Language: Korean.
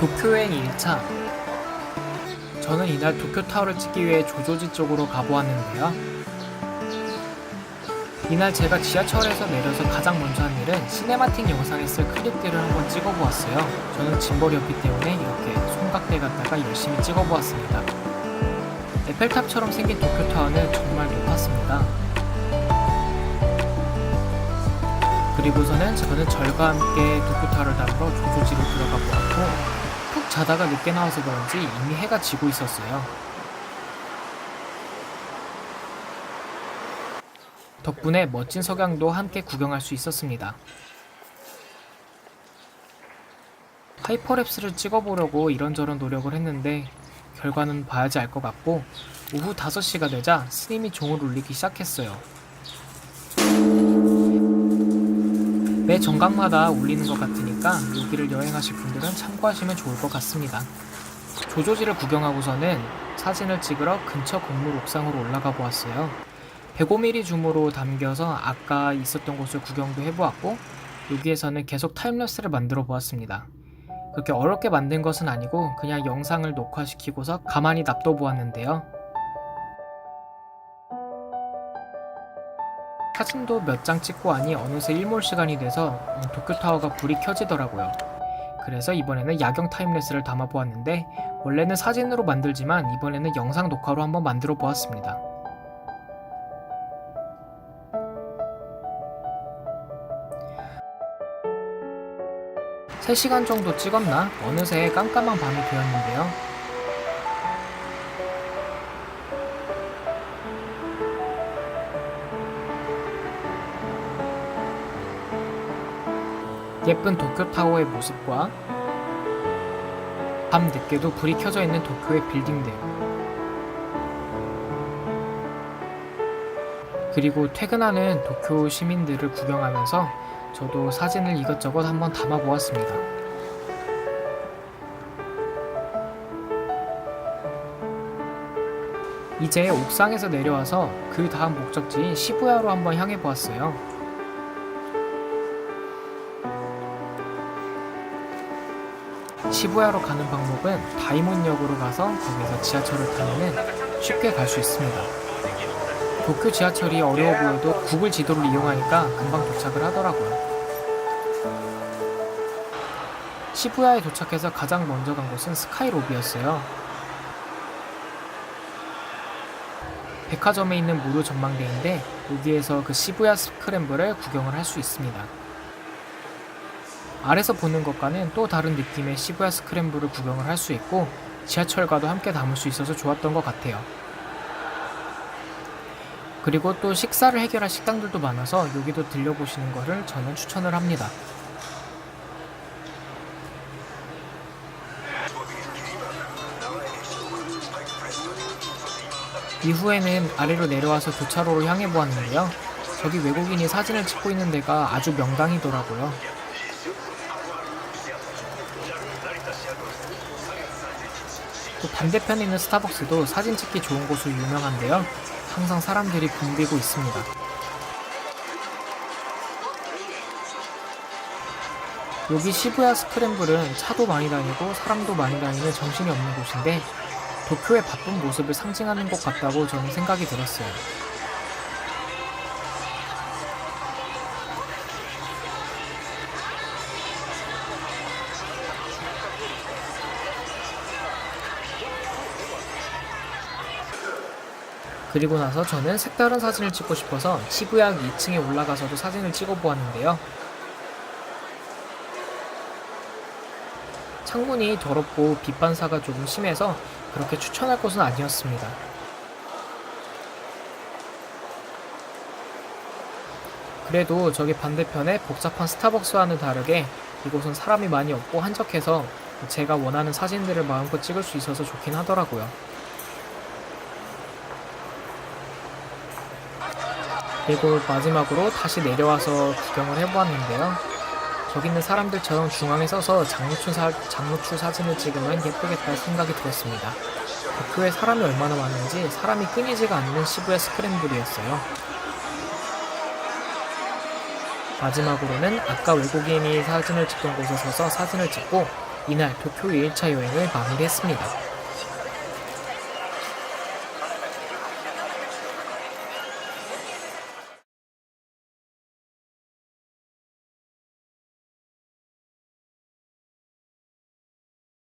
도쿄여행 2일차 저는 이날 도쿄타워를 찍기 위해 조조지 쪽으로 가보았는데요. 이날 제가 지하철에서 내려서 가장 먼저 한 일은 시네마틱 영상에 쓸 클립들을 한번 찍어보았어요. 저는 짐벌이었기 때문에 이렇게 손각대 갖다가 열심히 찍어보았습니다. 에펠탑처럼 생긴 도쿄타워는 정말 높았습니다. 그리고서는 저는 절과 함께 도쿄타워를 담으러 조조지로 들어가 보았고 푹 자다가 늦게 나와서 그런지 이미 해가 지고 있었어요. 덕분에 멋진 석양도 함께 구경할 수 있었습니다. 하이퍼랩스를 찍어보려고 이런저런 노력을 했는데 결과는 봐야지 알 것 같고 오후 5시가 되자 스님이 종을 울리기 시작했어요. 매 정각마다 울리는 것 같으니까 여기를 여행하실 분들은 참고하시면 좋을 것 같습니다. 조조지를 구경하고서는 사진을 찍으러 근처 건물 옥상으로 올라가 보았어요. 105mm 줌으로 담겨서 아까 있었던 곳을 구경도 해보았고 여기에서는 계속 타임랩스를 만들어 보았습니다. 그렇게 어렵게 만든 것은 아니고 그냥 영상을 녹화시키고서 가만히 놔둬 보았는데요. 사진도 몇 장 찍고 하니 어느새 일몰 시간이 돼서 음, 도쿄타워가 불이 켜지더라고요. 그래서 이번에는 야경 타임랩스를 담아 보았는데 원래는 사진으로 만들지만 이번에는 영상 녹화로 한번 만들어 보았습니다. 3시간 정도 찍었나? 어느새 깜깜한 밤이 되었는데요. 예쁜 도쿄타워의 모습과 밤 늦게도 불이 켜져 있는 도쿄의 빌딩들 그리고 퇴근하는 도쿄 시민들을 구경하면서 저도 사진을 이것저것 한번 담아 보았습니다. 이제 옥상에서 내려와서 그 다음 목적지인 시부야로 한번 향해 보았어요. 시부야로 가는 방법은 다이몬역으로 가서 거기서 지하철을 타면은 쉽게 갈 수 있습니다. 도쿄 지하철이 어려워 보여도 구글 지도를 이용하니까 금방 도착을 하더라고요. 시부야에 도착해서 가장 먼저 간 곳은 스카이로비였어요. 백화점에 있는 무료 전망대인데 여기에서 그 시부야 스크램블을 구경을 할 수 있습니다. 아래서 보는 것과는 또 다른 느낌의 시부야 스크램블을 구경을 할 수 있고 지하철과도 함께 담을 수 있어서 좋았던 것 같아요. 그리고 또 식사를 해결할 식당들도 많아서 여기도 들려보시는 것을 저는 추천을 합니다. 이후에는 아래로 내려와서 교차로로 향해 보았는데요. 저기 외국인이 사진을 찍고 있는 데가 아주 명당이더라고요. 또 반대편에 있는 스타벅스도 사진 찍기 좋은 곳으로 유명한데요. 항상 사람들이 붐비고 있습니다. 여기 시부야 스크램블은 차도 많이 다니고 사람도 많이 다니는 정신이 없는 곳인데 도쿄의 바쁜 모습을 상징하는 것 같다고 저는 생각이 들었어요. 그리고 나서 저는 색다른 사진을 찍고 싶어서 시부야 2층에 올라가서도 사진을 찍어 보았는데요. 창문이 더럽고 빛 반사가 조금 심해서 그렇게 추천할 곳은 아니었습니다. 그래도 저기 반대편에 복잡한 스타벅스와는 다르게 이곳은 사람이 많이 없고 한적해서 제가 원하는 사진들을 마음껏 찍을 수 있어서 좋긴 하더라고요. 그리고 마지막으로 다시 내려와서 구경을 해보았는데요. 저기 있는 사람들처럼 중앙에 서서 장노출, 사, 장노출 사진을 찍으면 예쁘겠다 생각이 들었습니다. 도쿄에 사람이 얼마나 많은지 사람이 끊이지가 않는 시부야 스크램블이었어요. 마지막으로는 아까 외국인이 사진을 찍던 곳에 서서 사진을 찍고 이날 도쿄 1차 여행을 마무리했습니다.